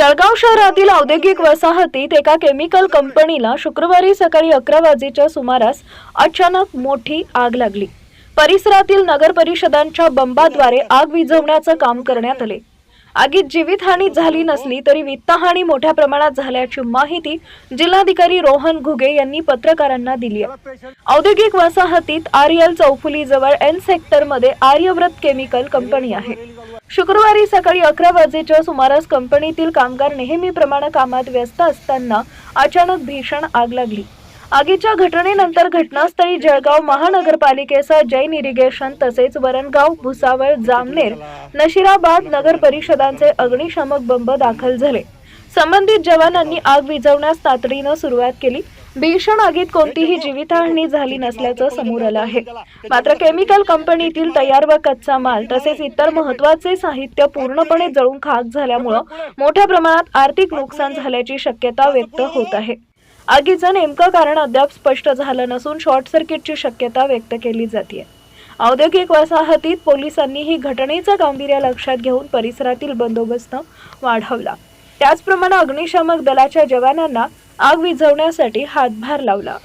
जळगाव शहरातील औद्योगिक वसाहतीत एका केमिकल कंपनीला शुक्रवारी सकाळी अकरा वाजेच्या सुमारास अचानक मोठी आग लागली. परिसरातील नगर परिषदांच्या बंबाद्वारे आग विझवण्याचं काम करण्यात आले. आगीत जीवितहानी झाली नसली तरी वित्तहानी मोठ्या प्रमाणात झाल्याची माहिती जिल्हाधिकारी रोहन घुगे यांनी पत्रकारांना दिली आहे. औद्योगिक वसाहतीत आर्यल चौफुली जवळ एन सेक्टरमध्ये आर्यव्रत केमिकल कंपनी आहे. शुक्रवारी सकाळी अकरा वाजेच्या सुमारास कंपनीतील कामगार नेहमीप्रमाणे कामात व्यस्त असताना अचानक भीषण आग लागली. आगीच्या घटनेनंतर घटनास्थळी जळगाव महानगरपालिकेसह जैन इरिगेशन तसेच वरणगाव भुसावळ जामनेर नशिराबाद नगर परिषदांचे अग्निशामक बंब दाखल झाले. संबंधित जवानांनी आग विझवण्यास तातडीनं सुरुवात केली. भीषण आगीत कोणतीही जीवितहानी झाली नसल्याचं समोर आलं आहे. मात्र केमिकल कंपनीतील तयार व कच्चा माल तसेच इतर महत्त्वाचे साहित्य पूर्णपणे जळून खाक झाल्यामुळं मोठ्या प्रमाणात आर्थिक नुकसान झाल्याची शक्यता व्यक्त होत आहे. आगीचं नेमकं कारण अद्याप स्पष्ट झालं नसून शॉर्ट सर्किटची शक्यता व्यक्त केली जाते औद्योगिक वसाहतीत पोलिसांनी ही घटनेचं गांभीर्य लक्षात घेऊन परिसरातील बंदोबस्त वाढवला. त्याचप्रमाणे अग्निशामक दलाच्या जवानांना आग विझवण्यासाठी हातभार लावला.